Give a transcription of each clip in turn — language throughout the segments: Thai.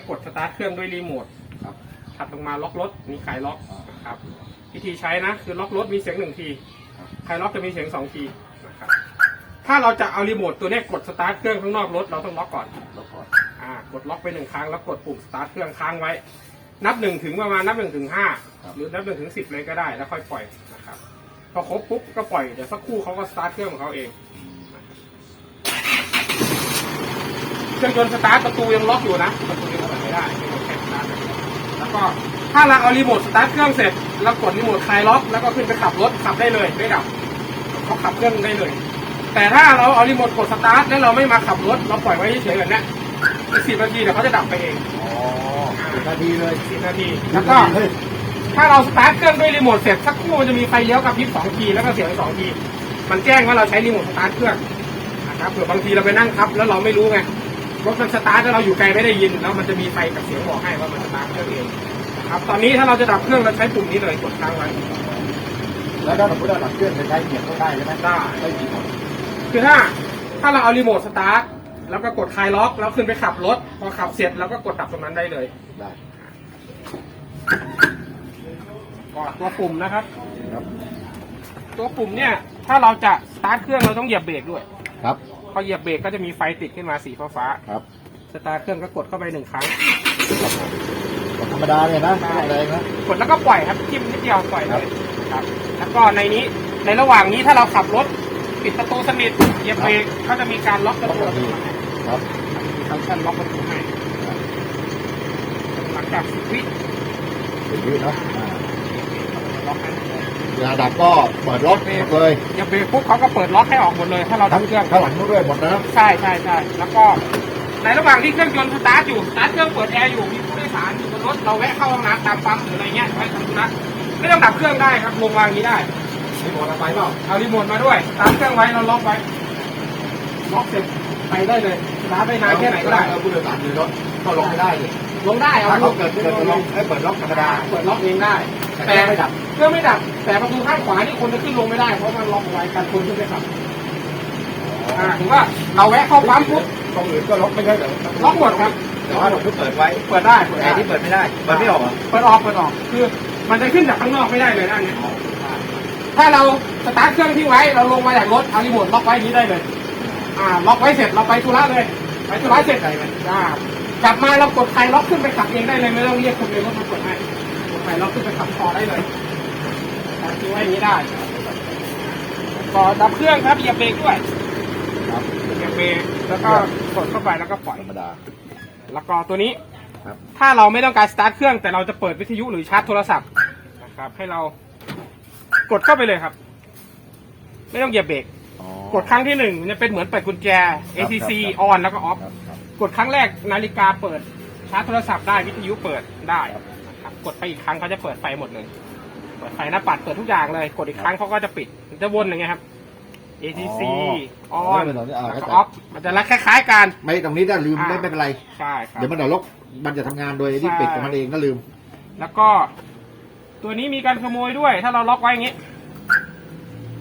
เครื่องด้วยรีโมทครับถัดลงมาล็อกรถมีไขล็อกนะครับวิธีใช้นะคือล็อกรถมีเสียงหนึ่งทีครับไขล็อกจะมีเสียงสองทีนะครับถ้าเราจะเอารีโมทตัวเนี้ยกดสตาร์ทเครื่องข้างนอกรถเราต้องล็อกก่อนแล้วก่อนอ่ากดล็อกไปหนึ่งครั้งแล้วกดปุ่มสตาร์ทเครื่องค้างไว้ นับหนึ่งถึงประมาณนับหนึ่งถึงห้าหรือนับหนึ่งถึงสิบเลยก็ได้แล้วค่อยปล่อยนะครับพอครบปุ๊บก็ปล่อยเดี๋ยวสักครู่เขาก็สตาร์ทเครื่องของเขาเองเครื่องยนต์สตาร์ทประตูยังล็อกอยู่นะ ประตูยังเปิดไม่ได้เครื่องยนต์แค่สตาร์ทแล้วก็ถ้าเราเอารีโมทสตาร์ทเครื่องเสร็จแล้วกดรีโมทคลายล็อกแล้วก็ขึ้นไปขับรถขับได้เลยไม่ดับเขาขับเครื่องได้เลย แต่ถ้าเราเอารีโมทกดสตาร์ทแล้วเราไม่มาขับรถเราปล่อยไว้เฉยๆแบบเนี้ยอีกสิบนาทีเดี๋ยวเขาจะดับไปเองอ๋อเป็นนาทีเลยสิบนาทีแล้วก็ถ้าเราสตาร์ทเครื่องด้วยรีโมทเสร็จสักครู่มันจะมีไฟเลี้ยวกระพริบสองทีแล้วก็เสียงสองทีมันแจ้งว่าเราใช้รีโมทสตาร์ทเครื่องนะครับเผื่อบางทีเราไปนั่งทับแล้วเราไม่รู้ไง รถมันสตาร์ทแล้วเราอยู่ไกลไม่ได้ยินแล้วมันจะมีไฟกับเสียงบอกให้ว่ามันสตาร์ทเครื่องเองนะครับตอนนี้ถ้าเราจะดับเครื่องเราใช้ปุ่มนี้เลยกดค้างไว้แล้วถ้าสมมติว่าหลังเครื่องจะใช้เหยียบก็ได้ใช่ไหมได้ไม่ผิดหรอกคือถ้าถ้าเราเอารีโมทสตาร์ทแล้วก็กดคลายล็อก แล้วขึ้นไปขับรถ พอขับเสร็จเราก็กดดับตรงนั้นได้เลยได้กดตัวปุ่มนะครับครับ ตัวปุ่มเนี่ย ถ้าเราจะสตาร์ทเครื่องเราต้องเหยียบเบรกด้วยครับ พอเหยียบเบรกก็จะมีไฟติดขึ้นมาสีฟ้าครับๆสตาร์ทเครื่องก็กดเข้าไปหนึ่งครั้งครับผมกดธรรมดาเนี่ยนะไม่ต้องแรงนะ กดแล้วก็ปล่อยครับจิ้มนิดเดียวปล่อยเลยครับแล้วก็ในนี้ในระหว่างนี้ถ้าเราขับรถปิดประตูสนิทเหยียบเบรกเขาจะมีการล็อกประตูอัตโนมัติครับ มีฟังก์ชันล็อกประตูให้หลังจากสิบวิ เป็นยืดเนาะอ่า ล็อกให้เวลาดับก็เปิดล็อกเลยเหยียบเบรกปุ๊บเขาก็เปิดล็อกให้ออกหมดเลยถ้าเราทั้ดังบเครื่องข้างหลังนู้นด้วยหมดนะใช่ใช่ใช่แล้วก็ในระหว่างที่เครื่องยนต์สตาร์ทอยู่สตาร์ทเครื่องเปิดแอร์อยู่มีผู้โดยสารอยู่บนรถเราแวะเข้าห้องน้ำตามปั๊มหรืออะไรเงี้ยไว้ทำธุระไม่ต้องดับเครื่องได้ครับลงวางอย่างนี้ได้มีหมดอะไรเปล่าเอารีโมทมาด้วยสตาร์ทเครื่องไว้เราล็อกไว้ล็อกเสร็จไปได้เลยสตาร์ทได้นานแค่ไหนก็ได้เอาผู้โดยสารอยู่รถก็ลงไม่ได้เลยลงได้เอาถ้าลเขางเกิดเกิดจะลงให้เปิดล็อกธรรมดาเปิดล็อกเองได้ แต่ไม่ดับเครื่องไม่ดับ แต่ประตูข้างขวานี่คนจะขึ้นลงไม่ได้ เพราะมันล็อกเอาไว้กันคนขึ้นไปขับอ่าถือว่าเราแวะเข้าปั๊มปุ๊บตรงอื่นก็ล็อกไม่ใช่เหรอล็อกหมดครับ แต่ว่าผมเปิดไว้ เปิดได้เปิดแต่ได้ที่เปิดไม่ได้เปิดไม่ออกเหรอเปิดออกเปิดออกคือมันจะขึ้นจากข้างนอกไม่ได้เลยด้านเนี้ยถ้าเราสตาร์ทเครื่องที่ไว้เราลงมาจากรถเอารีโมทล็อกไว้อย่างนี้ได้เลย อ่า ล็อกไว้เสร็จเราไปธุระเลย ไปธุระเสร็จไหนมันอ่ากลับมาเรากดไฟล็อกขึ้นไปขับเองได้เลยไม่ต้องเรียกคนในรถมากดให้ กดไฟล็อกขึ้นไปขับต่อได้เลยตั้งทิ้งไว้อย่างนี้ได้ก่อดับเครื่องครับเหยียบเบรกด้วยครับเหยียบเบรกแล้วก็กดเข้าไปแล้วก็ปล่อยธรรมดา แล้วก็ตัวนี้ครับ ถ้าเราไม่ต้องการสตาร์ทเครื่องแต่เราจะเปิดวิทยุหรือชาร์จโทรศัพท์นะครับ ให้เรากดเข้าไปเลยครับ ไม่ต้องเหยียบเบรกอ๋อกดครั้งที่หนึ่งมันจะเป็นเหมือนเปิดกุญแจ ATC ครับ on แล้วก็ off ครับครับกดครั้งแรกนาฬิกาเปิดชาร์จโทรศัพท์ได้วิทยุเปิดได้นะครับ กดไปอีกครั้งเขาจะเปิดไฟหมดเลย เปิดไฟหน้าปัดเปิดทุกอย่างเลย กดอีกครั้งเขาก็จะปิดมันจะวนอย่างเงี้ยครับ ATC อ๋อ on ไม่เป็นไรอ่าแล้วก็เข้าใจ off มันจะรักคล้ายๆกัน ไม่ตรงนี้ถ้าลืมอ่า ไม่ไม่เป็นไร ใช่ครับ เดี๋ยวมันเดี๋ยวล็อกมันจะทำงานโดยที่ใช่ปิดของมันเองก็ลืม แล้วก็ ตัวนี้มีการขโมยด้วย ถ้าเราล็อกไว้อย่างนี้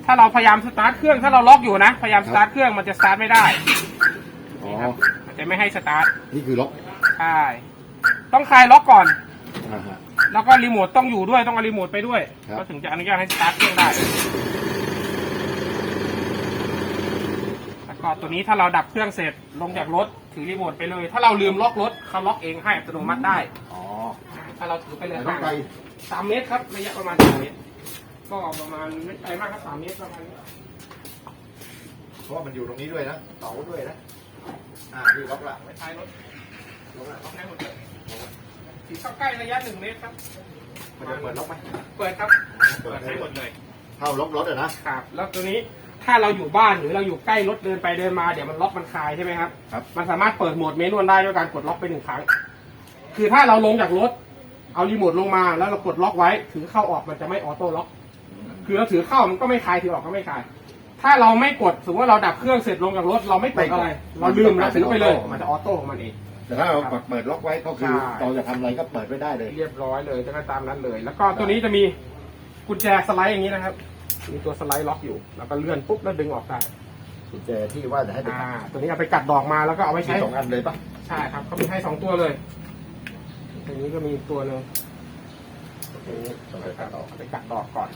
ถ้าเราพยายามสตาร์ทเครื่องถ้าเราล็อกอยู่นะพยายามสตาร์ทเครื่องมันจะสตาร์ทไม่ได้อ๋อ นี่ครับมันจะไม่ให้สตาร์ทนี่คือล็อกใช่ต้องคลายล็อกก่อน อ่าฮะ แล้วก็รีโมทต้องอยู่ด้วยต้องเอารีโมทไปด้วยครับ ก็ถึงจะอนุญาตให้สตาร์ทเครื่องได้แล้วก็ตัวนี้ถ้าเราดับเครื่องเสร็จลงจากรถถือรีโมทไปเลย ถ้าเราลืมล็อกรถเขาล็อกเองให้อัตโนมัติได้ อ๋อถ้าเราถือไปเลยแต่ต้องไปสามเมตรครับระยะประมาณสามเมตรก็ประมาณไม่ไกลมากครับสามเมตรประมาณนี้เพราะว่ามันอยู่ตรงนี้ด้วยนะเสาด้วยนะ อ่านี่ล็อกละไว้ท้ายรถล็อกละล็อกได้หมดเลย ถือเข้าใกล้ระยะหนึ่งเมตรครับ มันจะเปิดล็อกไหมเปิดครับ เปิเปิดดให้ให้หหมมดดเลย เข้าล็อกรถอะนะครับ แล้วตัวนี้ถ้าเราอยู่บ้านหรือเราอยู่ใกล้รถเดินไปเดินมาเดี๋ยวมันล็อกมันคลายใช่ไหมครับ ครับ มันสามารถเปิดโหมดเมนวลได้ด้วยการกดล็อกไปหนึ่งครั้ง คือถ้าเราลงจากรถ เอารีโมทลงมาแล้วเรากดล็อกไว้ ถือเข้าออกมันจะไม่ออโต้ล็อก คือเราถือเข้ามันก็ไม่คลายถือออกก็ไม่คลาย ถ้าเราไม่กดสมมติว่าเราดับเครื่องเสร็จลงจากรถเราไม่กดอะไร เราลืมเราถือไปเลย มันจะออโต้ของมันเอง แต่ถ้าเราเปิดล็อกไว้ก็คือใช่ เราจะทำอะไรก็เปิดไว้ได้เลย เรียบร้อยเลยจะก็ตามนั้นเลย แล้วก็ตัวนี้จะมีกุญแจสไลด์อย่างนี้นะครับ มีตัวสไลด์ล็อกอยู่ แล้วก็เลื่อนปุ๊บแล้วดึงออกได้กุญแจที่ว่าจะให้ไปอ่าตัวนี้เอาไปกัดดอกมาแล้วก็เอาไว้ใช้ใช้ สองอันเลยปะใช่ครับเขามีให้สองตัวเลยออันนี้ก็มีอีกตัวหนึ่งอันนี้ต้องไปตัดออกเอาไปกัดดอกก่อน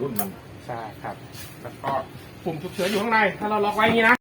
รุ่นมัน ใช่ครับ แล้วก็ปุ่มฉุกเฉินอยู่ข้างใน ถ้าเราล็อกไว้อย่างนี้นะ